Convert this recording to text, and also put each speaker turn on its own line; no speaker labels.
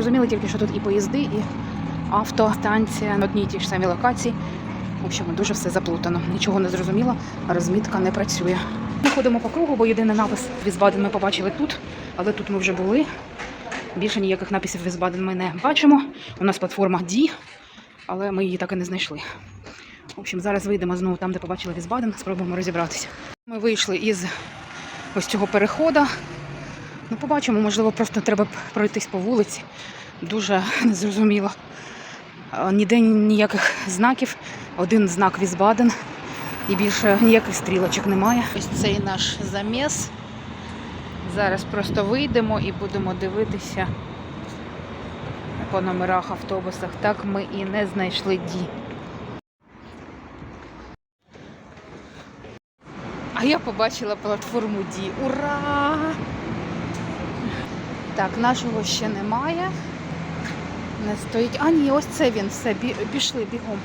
зрозуміли тільки, що тут і поїзди, і автостанція на одній і тій ж самій локації. В общем, дуже все заплутано. Нічого не зрозуміло, розмітка не працює. Ми ходимо по кругу, бо єдиний напис Візбаден ми побачили тут, але тут ми вже були. Більше ніяких написів Візбаден ми не бачимо. У нас платформа D, але ми її так і не знайшли. В общем, зараз вийдемо знову там, де побачили Візбаден, спробуємо розібратися. Ми вийшли із ось цього переходу. Ну, побачимо, можливо, просто треба пройтись по вулиці. Дуже незрозуміло. Ніде ніяких знаків. Один знак Візбаден. І більше ніяких стрілочок немає. Ось цей наш заміс. Зараз просто вийдемо і будемо дивитися по номерах автобусах. Так ми і не знайшли Ді. А я побачила платформу Ді. Ура! Так, нашого ще немає. Не стоїть. А, ні, ось це він. Все, пішли бігом.